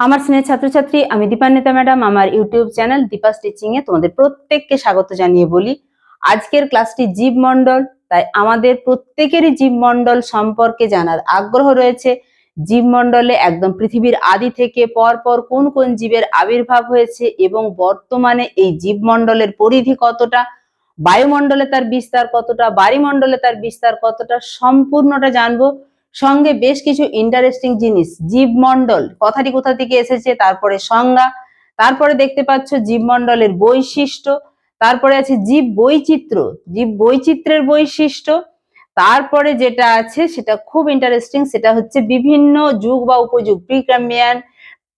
আমার স্নেহ ছাত্রছাত্রী, আমি দীপান্বিতা ম্যাডাম, আমার ইউটিউব চ্যানেল দীপা স্টিচিং এ তোমাদের প্রত্যেককে স্বাগত জানিয়ে বলি। আজকের ক্লাসটি জীব মণ্ডল, তাই আমাদের প্রত্যেকেরই জীব মণ্ডল সম্পর্কে জানার আগ্রহ রয়েছে। জীব মণ্ডলে একদম পৃথিবীর আদি থেকে পর পর কোন কোন জীবের আবির্ভাব হয়েছে এবং বর্তমানে এই জীব মণ্ডলের পরিধি কতটা, বায়ুমণ্ডলে তার বিস্তার কতটা বাড়িমণ্ডলে তার বিস্তার কতটা, সম্পূর্ণটা জানব। সঙ্গে বেশ কিছু ইন্টারেস্টিং জিনিস। জীবমণ্ডল, কথাটি কোথা থেকে এসেছে, তারপরে সংজ্ঞা, তারপরে দেখতে পাচ্ছ জীবমণ্ডলের বৈশিষ্ট্য, তারপরে আছে জীব বৈচিত্র্য জীব বৈচিত্র্যের বৈশিষ্ট্য, তারপরে যেটা আছে সেটা খুব ইন্টারেস্টিং সেটা হচ্ছে বিভিন্ন যুগ বা উপযুগ Precambrian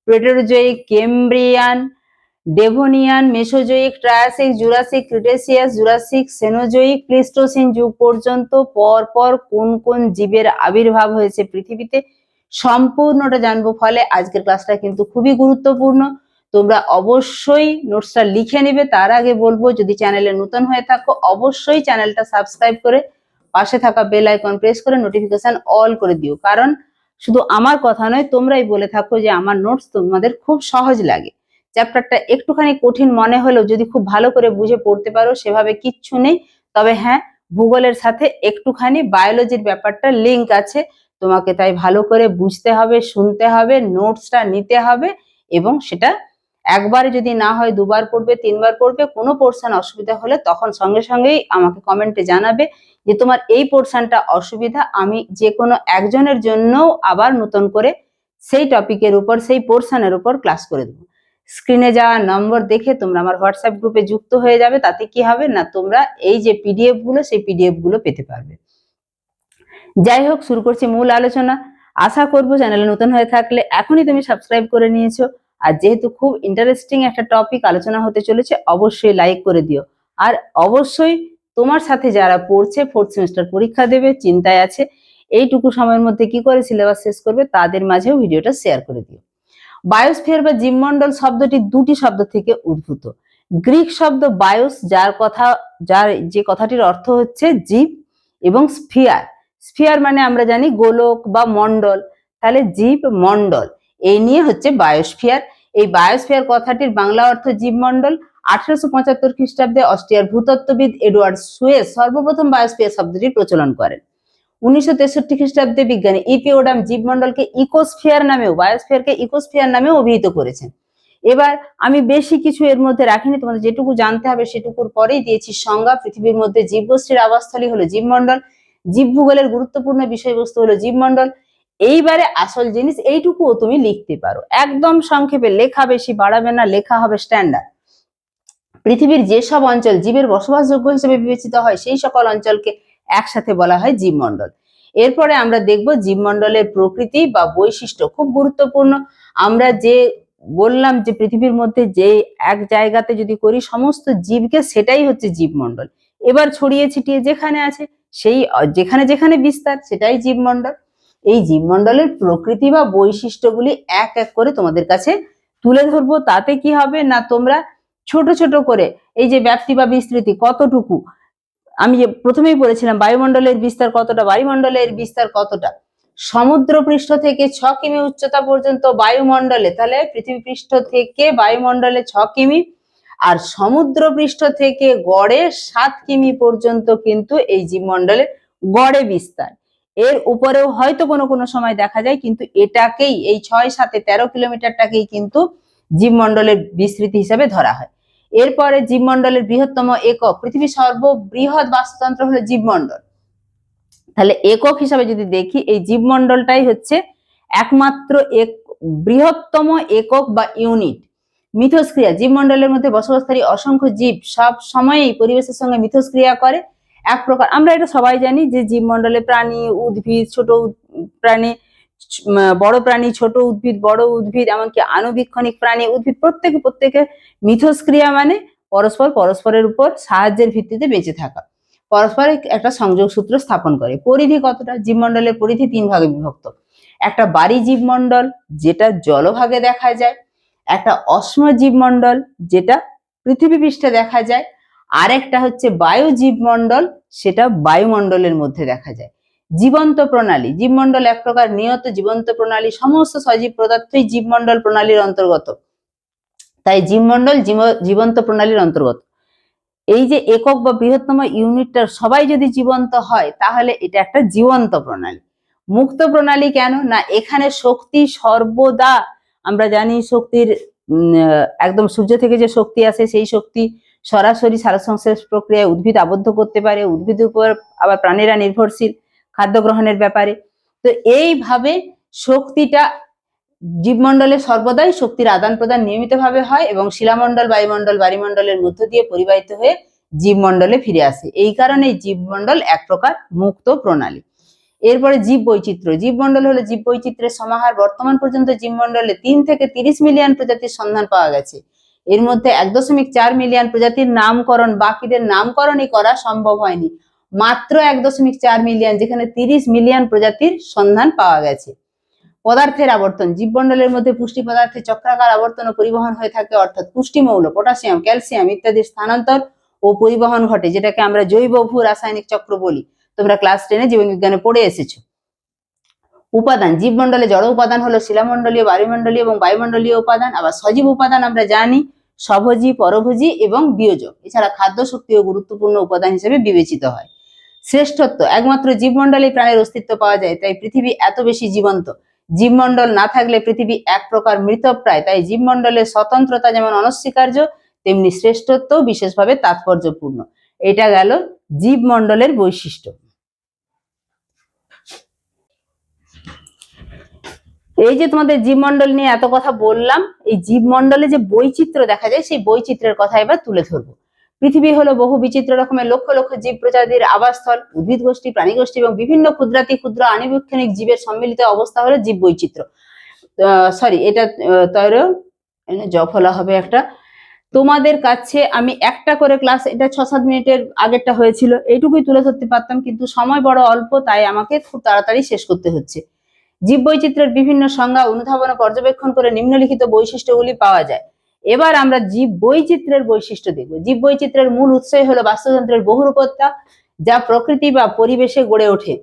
Proterozoic Cambrian Devonian Mesozoic, Triassic, Jurassic, Cretaceous, Jurassic, Cenozoic, Pleistocene যুগ পর্যন্ত পর পর কোন কোন জীবের আবির্ভাব হয়েছে পৃথিবীতে সম্পূর্ণটা জানব ফলে আজকের ক্লাসটা কিন্তু খুবই গুরুত্বপূর্ণ। তোমরা অবশ্যই নোটসটা লিখে নেবে, তার আগে বলব, যদি চ্যানেলে নতুন হয়ে থাকো, অবশ্যই চ্যানেলটা সাবস্ক্রাইব করে পাশে থাকা বেল আইকন প্রেস করে নোটিফিকেশন অল করে দিও। কারণ শুধু আমার কথা নয়, তোমরাই বলে থাকো যে আমার নোটস তোমাদের খুব সহজ লাগে। চ্যাপ্টারটা একটুখানি কঠিন মনে হলেও যদি খুব ভালো করে বুঝে পড়তে পারো, সেভাবে কিচ্ছু নেই। তবে হ্যাঁ ভূগোলের সাথে একটুখানি বায়োলজির ব্যাপারটা লিঙ্ক আছে। তোমাকে তাই ভালো করে বুঝতে হবে, শুনতে হবে নোটসটা নিতে হবে এবং সেটা একবার যদি না হয় দুবার পড়বে, তিনবার পড়বে, কোনো পোর্শন অসুবিধা হলে তখন সঙ্গে সঙ্গেই আমাকে কমেন্টে জানাবে যে তোমার এই পোর্শনটা অসুবিধা, আমি যে কোনো একজনের জন্যও আবার নতুন করে সেই টপিকের উপর, সেই পোর্শনের উপর ক্লাস করে দেবো। স্ক্রিনে যাওয়া নম্বর দেখে তোমরা আমার হোয়াটসঅ্যাপ গ্রুপে যুক্ত হয়ে যাবে, তাতে কি হবে? না, তোমরা এই যে পিডিএফগুলো, সেই পিডিএফগুলো পেতে পারবে। যাই হোক, শুরু করছি মূল আলোচনা। আশা করব চ্যানেলে নতুন হয়ে থাকলে এখনই তুমি সাবস্ক্রাইব করে নিয়েছো। আর যেহেতু খুব ইন্টারেস্টিং একটা টপিক আলোচনা হতে চলেছে, অবশ্যই লাইক করে দিও। আর অবশ্যই তোমার সাথে যারা পড়ছে ফোর্থ সেমিস্টার পরীক্ষা দেবে, চিন্তায় আছে, এইটুকু সময়ের মধ্যে কি করে সিলেবাস শেষ করবে, তাদের মাঝেও ভিডিওটা শেয়ার করে দিও। বায়োস্ফিয়ার বা জীবমণ্ডল শব্দটি দুটি শব্দ থেকে উদ্ভূত। গ্রিক শব্দ বায়োস, যার কথা, যার যে কথাটির অর্থ হচ্ছে জীব এবং স্ফিয়ার। স্ফিয়ার মানে আমরা জানি গোলক বা মণ্ডল। তাহলে জীব, মণ্ডল, এই নিয়ে হচ্ছে বায়োস্ফিয়ার। এই বায়োস্ফিয়ার কথাটির বাংলা অর্থ জীবমণ্ডল। আঠারোশো পঁচাত্তর খ্রিস্টাব্দে অস্ট্রিয়ার ভূতত্ত্ববিদ এডওয়ার্ড সুয়েস সর্বপ্রথম বায়োস্ফিয়ার শব্দটির প্রচলন করেন। উনিশশো তেষট্টি খ্রিস্টাব্দে বিজ্ঞানী ইপিওডাম জীবমণ্ডলকে ইকোস্ফিয়ার নামেও বায়োস্ফিয়ারকে ইকোস্ফিয়ার নামেও অভিহিত করেছেন। এবার আমি বেশি কিছু এর মধ্যে রাখিনি, তোমাদের যেটুকু জানতে হবে সেটুকুর পরেই দিয়েছি সংজ্ঞা। পৃথিবীর মধ্যে জীবগোষ্ঠীর আবাসস্থলী হলো জীবমণ্ডল, জীব ভূগোলের গুরুত্বপূর্ণ বিষয়বস্তু হলো জীবমণ্ডল। এইবারে আসল জিনিস এইটুকুও তুমি লিখতে পারো। একদম সংক্ষেপে, লেখা বেশি বাড়াবে না, লেখা হবে স্ট্যান্ডার্ড পৃথিবীর যেসব অঞ্চল, জীবের বসবাসযোগ্য হিসেবে বিবেচিত হয়, সেই সকল অঞ্চলকে একসাথে বলা হয় জীবমণ্ডল। এরপরে আমরা দেখব জীবমণ্ডলের প্রকৃতি বা বৈশিষ্ট্য খুব গুরুত্বপূর্ণ। আমরা যে বললাম যে পৃথিবীর মধ্যে যে এক জায়গাতে যদি করি সমস্ত জীবকে সেটাই হচ্ছে জীবমণ্ডল। এবার ছড়িয়ে ছিটিয়ে যেখানে আছে সেই যেখানে যেখানে বিস্তার সেটাই জীবমণ্ডল। এই জীবমণ্ডলের প্রকৃতি বা বৈশিষ্ট্যগুলি এক এক করে তোমাদের কাছে তুলে ধরবো। তাতে কি হবে না তোমরা ছোট ছোট করে এই যে ব্যাপ্তি বা বিস্তৃতি কতটুকু আমি যে প্রথমেই বলেছিলাম, বায়ুমণ্ডলের বিস্তার কতটা, বায়ুমণ্ডলের বিস্তার কতটা? সমুদ্র পৃষ্ঠ থেকে ছ কিমি উচ্চতা পর্যন্ত বায়ুমণ্ডলে, তাহলে পৃথিবী পৃষ্ঠ থেকে বায়ুমণ্ডলে ছ কিমি, আর সমুদ্র পৃষ্ঠ থেকে গড়ে সাত কিমি পর্যন্ত কিন্তু এই জীবমণ্ডলে গড়ে বিস্তার। এর উপরেও হয়তো কোনো কোনো সময় দেখা যায়, কিন্তু এটাকেই, এই ছয় সাথে তেরো কিলোমিটারটাকেই কিন্তু জীবমণ্ডলের বিস্তৃতি হিসাবে ধরা হয়। এরপরে জীবমণ্ডলের বৃহত্তম একক, পৃথিবীর সর্ববৃহৎ বাস্তুতন্ত্র হলো জীবমণ্ডল। তাহলে একক হিসাবে যদি দেখি, এই জীবমণ্ডলটাই হচ্ছে একমাত্র এক, বৃহত্তম একক বা ইউনিট। মিথস্ক্রিয়া, জীবমণ্ডলের মধ্যে বসবাসকারী অসংখ্য জীব সব সময়ই পরিবেশের সঙ্গে মিথস্ক্রিয়া করে। এক প্রকার, আমরা এটা সবাই জানি যে জীবমণ্ডলে প্রাণী, উদ্ভিদ, ছোট প্রাণী বড় প্রাণী, ছোট উদ্ভিদ, বড় উদ্ভিদ, এমনকি আনুবীক্ষণিক প্রাণী, উদ্ভিদ প্রত্যেকে প্রত্যেকে মিথস্ক্রিয়া মানে পরস্পর পরস্পরের উপর সাহায্যের ভিত্তিতে বেঁচে থাকা। পরস্পরে একটা সংযোগ সূত্র স্থাপন করে। পরিধি কতটা? জীবমণ্ডলের পরিধি তিন ভাগে বিভক্ত। একটা বাড়ি জীবমণ্ডল, যেটা জলভাগে দেখা যায়। একটা অশ্ম জীবমণ্ডল, যেটা পৃথিবী পৃষ্ঠে দেখা যায়। আর একটা হচ্ছে বায়ু জীবমণ্ডল, সেটা বায়ুমণ্ডলের মধ্যে দেখা যায়। জীবন্ত প্রণালী, জীবমণ্ডল এক প্রকার নিয়ত, জীবন্ত প্রণালী, সমস্ত সজীব পদার্থই জীবমণ্ডল প্রণালীর অন্তর্গত। তাই জীবমণ্ডল জীব- জীবন্ত প্রণালীর অন্তর্গত। এই যে একক বা বৃহত্তম ইউনিটটার সবাই যদি জীবন্ত হয়, তাহলে এটা একটা জীবন্ত প্রণালী। মুক্ত প্রণালী কেন? না, এখানে শক্তি সর্বদা, আমরা জানি শক্তির একদম সূর্য থেকে যে শক্তি আসে, সেই শক্তি সরাসরি সারসংশ্লেষ প্রক্রিয়ায় উদ্ভিদ আবদ্ধ করতে পারে উদ্ভিদের উপর আবার প্রাণীরা নির্ভরশীল। খাদ্য গ্রহণের ব্যাপারে। তো এইভাবে শক্তিটা জীবমণ্ডলে সর্বদাই শক্তির আদান প্রদান নিয়মিতভাবে হয় এবং শিলামণ্ডল, বায়ুমণ্ডল বায়ুমণ্ডলের মধ্য দিয়ে পরিবাহিত হয়ে জীবমণ্ডলে ফিরে আসে। এই কারণে জীবমণ্ডল এক প্রকার মুক্ত প্রণালী। এরপরে জীব বৈচিত্র্য। জীবমণ্ডল হলো জীব বৈচিত্র্যের সমাহার। বর্তমান পর্যন্ত জীবমণ্ডলে তিন থেকে তিরিশ মিলিয়ন প্রজাতির সন্ধান পাওয়া গেছে। এর মধ্যে এক দশমিক চার মিলিয়ন প্রজাতির নামকরণ, বাকিদের নামকরণই করা সম্ভব হয়নি। মাত্র এক দশমিক চার মিলিয়ন যেখানে তিরিশ মিলিয়ন প্রজাতির সন্ধান পাওয়া গেছে। পদার্থের আবর্তন জীবমণ্ডলের মধ্যে পুষ্টি পদার্থের চক্রাকার আবর্তন ও পরিবহন হয়ে থাকে, অর্থাৎ পুষ্টিমৌল পটাশিয়াম, ক্যালসিয়াম ইত্যাদির স্থানান্তর ও পরিবহন ঘটে, যেটাকে আমরা জৈব ভূ রাসায়নিক চক্র বলি। তোমরা ক্লাস টেনে জীববিজ্ঞানে পড়ে এসেছ। উপাদান জীবমণ্ডলে জড় উপাদান হলো শিলামণ্ডলীয়, বায়ুমণ্ডলীয় এবং বায়ুমণ্ডলীয় উপাদান। আবার সজীব উপাদান আমরা জানি স্বভোজী পরভোজী এবং বিয়োজক। এছাড়া খাদ্য শক্তিও গুরুত্বপূর্ণ উপাদান হিসেবে বিবেচিত হয়। শ্রেষ্ঠত্ব, একমাত্র জীবমণ্ডলে প্রাণের অস্তিত্ব পাওয়া যায়, তাই পৃথিবী এত বেশি জীবন্ত। জীবমণ্ডল না থাকলে পৃথিবী এক প্রকার মৃতপ্রায়, তাই জীবমণ্ডলের স্বতন্ত্রতা যেমন অনস্বীকার্য, তেমনি শ্রেষ্ঠত্ব বিশেষভাবে তাৎপর্যপূর্ণ। এটা গেল জীবমণ্ডলের বৈশিষ্ট্য। এই যে তোমাদের জীবমণ্ডল নিয়ে এত কথা বললাম, এই জীবমণ্ডলে যে বৈচিত্র্য দেখা যায়, সেই বৈচিত্র্যের কথা এবার তুলে ধরবো। পৃথিবী হলো বহু বিচিত্র রকমের লক্ষ লক্ষ জীব প্রজাতির আবাসস্থল, উদ্ভিদ গোষ্ঠী, প্রাণী গোষ্ঠী এবং বিভিন্ন ক্ষুদ্রাতি ক্ষুদ্র আণুবীক্ষণিক জীবের সম্মিলিত অবস্থা হলো জীব বৈচিত্র্য। সরি এটা তৈর জফলা হবে একটা। তোমাদের কাছে আমি একটা করে ক্লাস এটা ছ সাত মিনিটের আগেরটা হয়েছিল, এইটুকুই তুলে ধরতে পারতাম, কিন্তু সময় বড় অল্প, তাই আমাকে খুব তাড়াতাড়ি শেষ করতে হচ্ছে। জীব বৈচিত্র্যের বিভিন্ন সংজ্ঞা অনুধাবন পর্যবেক্ষণ করে নিম্নলিখিত বৈশিষ্ট্যগুলি পাওয়া যায়। এবার আমরা জীব বৈচিত্র্যের বৈশিষ্ট্য দেখব। জীব বৈচিত্র্যের মূল উৎসই হলো বাস্তুতন্ত্রের বহুরূপতা, যা প্রকৃতি বা পরিবেশে গড়ে ওঠে।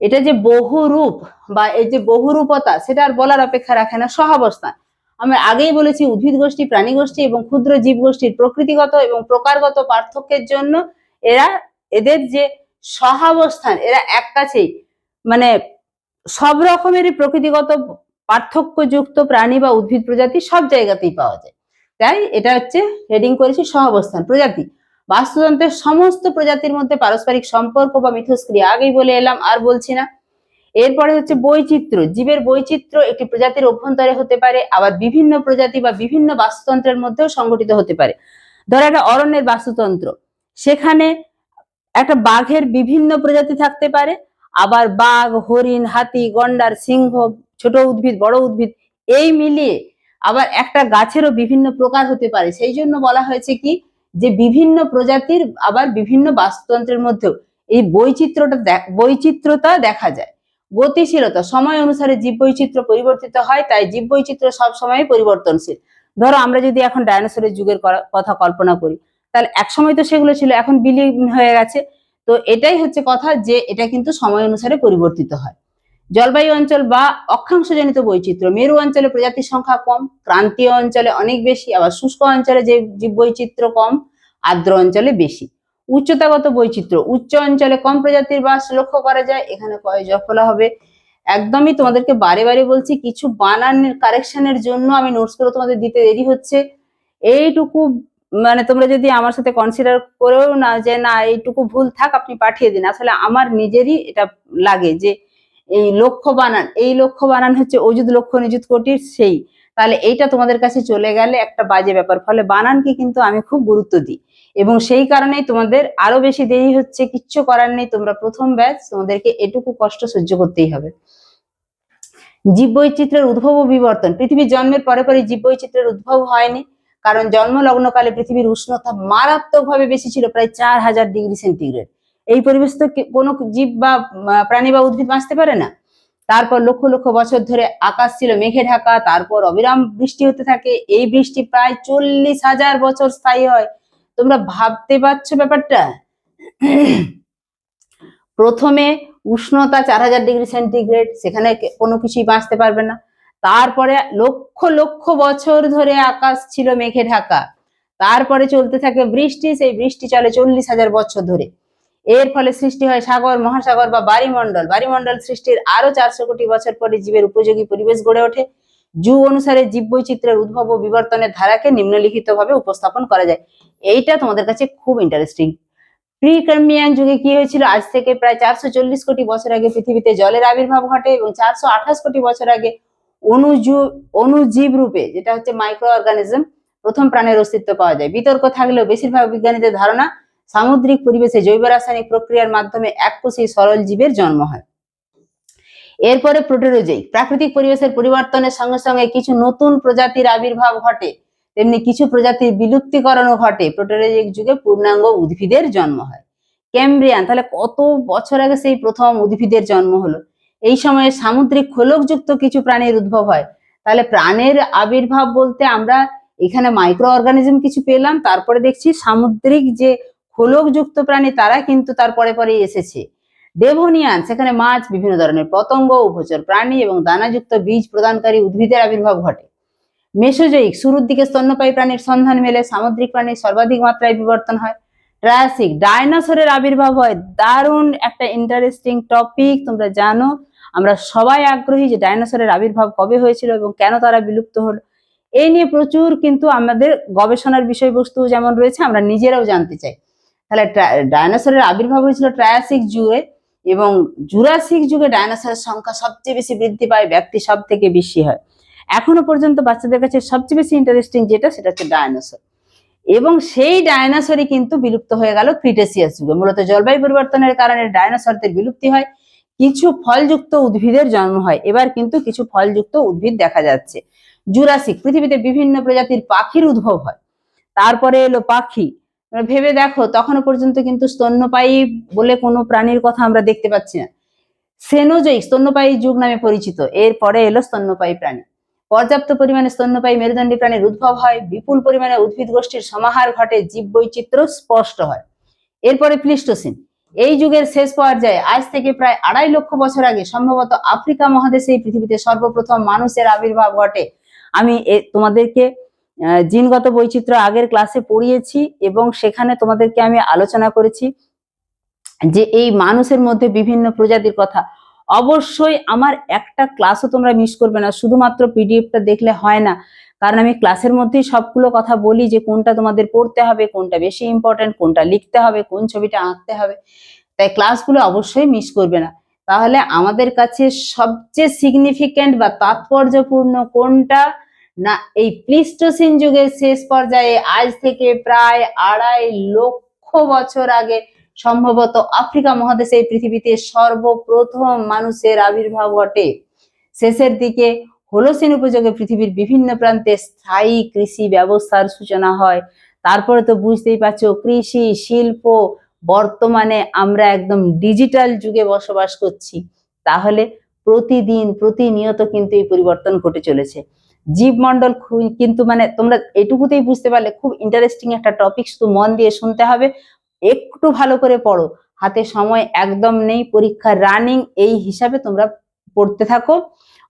এটা যে বহুরূপ বা এই যে বহুরূপতা, সেটা আর বলার অপেক্ষা রাখে না সহাবস্থান আমরা আগেই বলেছি, উদ্ভিদ গোষ্ঠী, প্রাণী গোষ্ঠী এবং ক্ষুদ্র জীব গোষ্ঠীর প্রকৃতিগত এবং প্রকারগত পার্থক্যের জন্য এরা এদের যে সহাবস্থান, এরা এক কাছেই মানে সব রকমেরই প্রকৃতিগত পার্থক্যযুক্ত প্রাণী বা উদ্ভিদ প্রজাতি সব জায়গাতেই পাওয়া যায়। তাই এটা হচ্ছে হেডিং করেছি সহাবস্থান প্রজাতি। বাস্তুতন্ত্রের সমস্ত প্রজাতির মধ্যে পারস্পরিক সম্পর্ক বা মিথস্ক্রিয়া, আগেই বলে এলাম, আর বলছি না। এরপরে হচ্ছে বৈচিত্র্য। জীবের বৈচিত্র্য একটি প্রজাতির অভ্যন্তরে হতে পারে, আবার বিভিন্ন প্রজাতি বা বিভিন্ন বাস্তুতন্ত্রের মধ্যেও সংগঠিত হতে পারে। ধরো একটা অরণ্যের বাস্তুতন্ত্র। সেখানে একটা বাঘের বিভিন্ন প্রজাতি থাকতে পারে, আবার বাঘ, হরিণ, হাতি, গন্ডার, সিংহ ছোট উদ্ভিদ, বড় উদ্ভিদ, এই মিলিয়ে আবার একটা গাছেরও বিভিন্ন প্রকার হতে পারে। সেই জন্য বলা হয়েছে কি, যে বিভিন্ন প্রজাতির আবার বিভিন্ন বাস্তুতন্ত্রের মধ্যেও এই বৈচিত্র্যটা বৈচিত্র্যতা দেখা যায়। গতিশীলতা, সময় অনুসারে জীব বৈচিত্র্য পরিবর্তিত হয়, তাই জীব বৈচিত্র্য সবসময় পরিবর্তনশীল। ধরো আমরা যদি এখন ডায়নোসরের যুগের কথা কল্পনা করি, তাহলে এক সময় তো সেগুলো ছিল, এখন বিলীন হয়ে গেছে। তো এটাই হচ্ছে কথা যে এটা কিন্তু সময় অনুসারে পরিবর্তিত হয়। জলবায়ু অঞ্চল বা অক্ষাংশজনিত বৈচিত্র্য। মেরু অঞ্চলে প্রজাতির সংখ্যা কম, ক্রান্তীয় অঞ্চলে অনেক বেশি, আবার শুষ্ক অঞ্চলে যে জীব বৈচিত্র্য কম, আর্দ্র অঞ্চলে বেশি। উচ্চতাগত বৈচিত্র্য, উচ্চ অঞ্চলে কম প্রজাতির বাস লক্ষ্য করা যায়, এখানে কয় জফলা হবে? একদমই তোমাদেরকে বারে বারে বলছি, কিছু বানানের কারেকশনের জন্য আমি নোটসগুলো তোমাদের দিতে দেরি হচ্ছে। এইটুকু মানে তোমরা যদি আমার সাথে কনসিডার করেও না যে না, এইটুকু ভুল থাক, আপনি পাঠিয়ে দিন। আসলে আমার নিজেরই এটা লাগে যে এই লক্ষ্য বানান, এই লক্ষ্য বানান হচ্ছে অযুত লক্ষ্য, নিযুত কোটির সেই। তাহলে এইটা তোমাদের কাছে চলে গেলে একটা বাজে ব্যাপার। ফলে বানানকে কিন্তু আমি খুব গুরুত্ব দিই। এবং সেই কারণেই তোমাদের আরও বেশি দেরি হচ্ছে, কিচ্ছু করার নেই। তোমরা প্রথম ব্যাচ, তোমাদেরকে এটুকু কষ্ট সহ্য করতেই হবে। জীব বৈচিত্র্যের উদ্ভব ও বিবর্তন। পৃথিবীর জন্মের পরে পরে জীব বৈচিত্র্যের উদ্ভব হয়নি। কারণ জন্ম লগ্নকালে পৃথিবীর উষ্ণতা মারাত্মকভাবে বেশি ছিল, প্রায় চার হাজার ডিগ্রি সেন্টিগ্রেড। এই পরিবেশ তো কোনো জীব বা প্রাণী বা উদ্ভিদ বাঁচতে পারে না। তারপর লক্ষ লক্ষ বছর ধরে আকাশ ছিল মেঘে ঢাকা, তারপর অবিরাম বৃষ্টি হতে থাকে। এই বৃষ্টি প্রায় চল্লিশ হাজার বছর স্থায়ী হয়। তোমরা ভাবতে পারছ ব্যাপারটা? প্রথমে উষ্ণতা চার হাজার ডিগ্রি সেন্টিগ্রেড, সেখানে কোনো কিছুই বাঁচতে পারবে না। তারপরে লক্ষ লক্ষ বছর ধরে আকাশ ছিল মেঘে ঢাকা। তারপরে চলতে থাকে বৃষ্টি, সেই বৃষ্টি চলে চল্লিশ হাজার বছর ধরে। এর ফলে সৃষ্টি হয় সাগর, মহাসাগর বা বায়ুমণ্ডল বায়ুমণ্ডল সৃষ্টির আরও চারশো কোটি বছর পরে জীবের উপযোগী পরিবেশ গড়ে ওঠে। যুগ অনুসারে জীব বৈচিত্র্যের উদ্ভব ও বিবর্তনের ধারাকে নিম্নলিখিত ভাবে উপস্থাপন করা যায়। এইটা তোমাদের কাছে খুব ইন্টারেস্টিং প্রি ক্যাম্বিয়ান যুগে কি হয়েছিল? আজ থেকে প্রায় চারশো চল্লিশ কোটি বছর আগে পৃথিবীতে জলের আবির্ভাব ঘটে এবং চারশো আঠাশ কোটি বছর আগে অনুজু, অনুজীব রূপে, যেটা হচ্ছে মাইক্রো অর্গানিজম প্রথম প্রাণের অস্তিত্ব পাওয়া যায়। বিতর্ক থাকলেও বেশিরভাগ বিজ্ঞানীদের ধারণা সামুদ্রিক পরিবেশে জৈব রাসায়নিক প্রক্রিয়ার মাধ্যমে এককোষী সরল জীবের জন্ম হয়। এরপরে প্রোটেরোজেই, প্রাকৃতিক পরিবেশের পরিবর্তনের সঙ্গে সঙ্গে কিছু নতুন প্রজাতির আবির্ভাব ঘটে। তেমনি কিছু প্রজাতির বিলুপ্তিকরণও ঘটে। প্রোটেরোজেইক যুগে পূর্ণাঙ্গ উদ্ভিদের জন্ম হয়। ক্যাম্ব্রিয়ান, তাহলে কত বছর আগে সেই প্রথম উদ্ভিদের জন্ম হলো? এই সময়ে সামুদ্রিক খোলকযুক্ত কিছু প্রাণীর উদ্ভব হয়। তাহলে প্রাণের আবির্ভাব বলতে আমরা এখানে মাইক্রো অর্গানিজম কিছু পেলাম, তারপরে দেখছি সামুদ্রিক যে খোলকযুক্ত প্রাণী তারা কিন্তু তার পরে এসেছে। ডেভোনিয়ান সেখানে মাছ, বিভিন্ন ধরনের পতঙ্গ, উভচর প্রাণী এবং দানাযুক্ত বীজ প্রদানকারী উদ্ভিদের আবির্ভাব ঘটে। মেসোজয়িক শুরুর দিকে স্তন্যপায়ী প্রাণীর সন্ধান মেলে, সামুদ্রিক প্রাণীর সর্বাধিক মাত্রায় বিবর্তন হয়। ট্রায়াসিক ডাইনোসরের আবির্ভাব হয়। দারুণ একটা ইন্টারেস্টিং টপিক তোমরা জানো। আমরা সবাই আগ্রহী যে ডাইনোসরের আবির্ভাব কবে হয়েছিল এবং কেন তারা বিলুপ্ত হলো। এই নিয়ে প্রচুর কিন্তু আমাদের গবেষণার বিষয়বস্তু যেমন রয়েছে, আমরা নিজেরাও জানতে চাই। তাহলে ডায়নোসরের আবির্ভাব হয়েছিল ট্রায়াসিক যুগে এবং জুরাসিক যুগে ডায়নোসরের সংখ্যা সবচেয়ে বেশি বৃদ্ধি পায়, ব্যক্তি সব থেকে বেশি হয়। এখনও পর্যন্ত বাচ্চাদের কাছে সবচেয়ে বেশি ইন্টারেস্টিং যেটা, সেটা হচ্ছে ডায়নোসর এবং সেই ডায়নোসরই কিন্তু বিলুপ্ত হয়ে গেল ক্রিটেসিয়াস যুগে। মূলত জলবায়ু পরিবর্তনের কারণে ডায়নোসরদের বিলুপ্তি হয়, কিছু ফলযুক্ত উদ্ভিদের জন্ম হয়। এবার কিন্তু কিছু ফলযুক্ত উদ্ভিদ দেখা যাচ্ছে। জুরাসিক পৃথিবীতে বিভিন্ন প্রজাতির পাখির উদ্ভব হয়। তারপরে এলো পাখি। ভেবে দেখো, তখনও পর্যন্ত কিন্তু স্তন্যপায়ী বলে কোনো প্রাণীর কথা আমরা দেখতে পাচ্ছি না। সেনোজয়িক স্তন্যপায়ী যুগ নামে পরিচিত। এরপরে এলো স্তন্যপায়ী প্রাণী। পর্যাপ্ত পরিমাণে স্তন্যপায়ী মেরুদণ্ডী প্রাণীর উদ্ভব হয়। বিপুল পরিমাণে উদ্ভিদ গোষ্ঠীর সমাহার ঘটে জীব বৈচিত্র্য স্পষ্ট হয়। এরপরে প্লিস্টোসিন। এই যুগের শেষ পর্যায়ে আজ থেকে প্রায় আড়াই লক্ষ বছর আগে সম্ভবত আফ্রিকা মহাদেশে এই পৃথিবীতে সর্বপ্রথম মানুষের আবির্ভাব ঘটে। আমি তোমাদেরকে জিনগত বৈচিত্র্য আগের ক্লাসে পড়িয়েছি এবং সেখানে তোমাদেরকে আমি আলোচনা করেছি যে এই মানুষের মধ্যে বিভিন্ন প্রজাতির কথা। অবশ্যই আমার একটা ক্লাসও তোমরা মিস করবে না, শুধুমাত্র পিডিএফটা দেখলে হয় না। কারণ আমি ক্লাসের মধ্যেই সবগুলো কথা বলি যে কোনটা তোমাদের পড়তে হবে, কোনটা বেশি ইম্পর্টেন্ট কোনটা লিখতে হবে, কোন ছবিটা আঁকতে হবে। তাই ক্লাসগুলো অবশ্যই মিস করবে না। তাহলে আমাদের কাছে সবচেয়ে সিগনিফিক্যান্ট বা তাৎপর্যপূর্ণ কোনটা না, এই প্লিস্টোসিন যুগের শেষ পর্যায়ে আজ থেকে প্রায় আড়াই লক্ষ বছর আগে সম্ভবত আফ্রিকা মহাদেশে পৃথিবীতে সর্বপ্রথম মানুষের আবির্ভাব ঘটে। শেষের দিকে হোলোসিন উপযোগে পৃথিবীর বিভিন্ন প্রান্তে স্থায়ী কৃষি ব্যবস্থার সূচনা হয়। তারপরে তো বুঝতেই পারছ, কৃষি, শিল্প, বর্তমানে আমরা একদম ডিজিটাল যুগে বসবাস করছি। তাহলে প্রতিদিন, প্রতিনিয়ত কিন্তু এই পরিবর্তন ঘটে চলেছে। জীবমণ্ডল কিন্তু মানে তোমরা এটুকুতেই বুঝতে পারলে খুব ইন্টারেস্টিং একটা টপিক শুধু মন দিয়ে শুনতে হবে। একটু ভালো করে পড়ো। হাতে সময় একদম নেই, পরীক্ষা রানিং এই হিসাবে তোমরা পড়তে থাকো।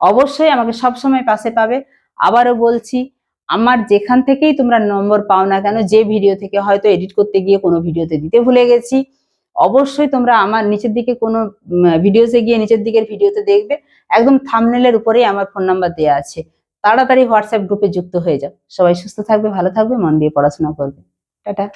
অবশ্যই আমাকে সব সময় পাশে পাবে। আবারও বলছি, আমার যেখান থেকেই তোমরা নম্বর পাও না কেন, যে ভিডিও থেকে হয়তো এডিট করতে গিয়ে কোনো ভিডিওতে দিতে ভুলে গেছি, অবশ্যই তোমরা আমার নিচের দিকে কোনো ভিডিওতে গিয়ে নিচের দিকের ভিডিওতে দেখবে। একদম থামনেলের উপরেই আমার ফোন নাম্বার দেওয়া আছে। তাড়াতাড়ি হোয়াটসঅ্যাপ গ্রুপে যুক্ত হয়ে যাও। সবাই সুস্থ থাকবে, ভালো থাকবে, মন দিয়ে পড়াশোনা করবে। টাটা।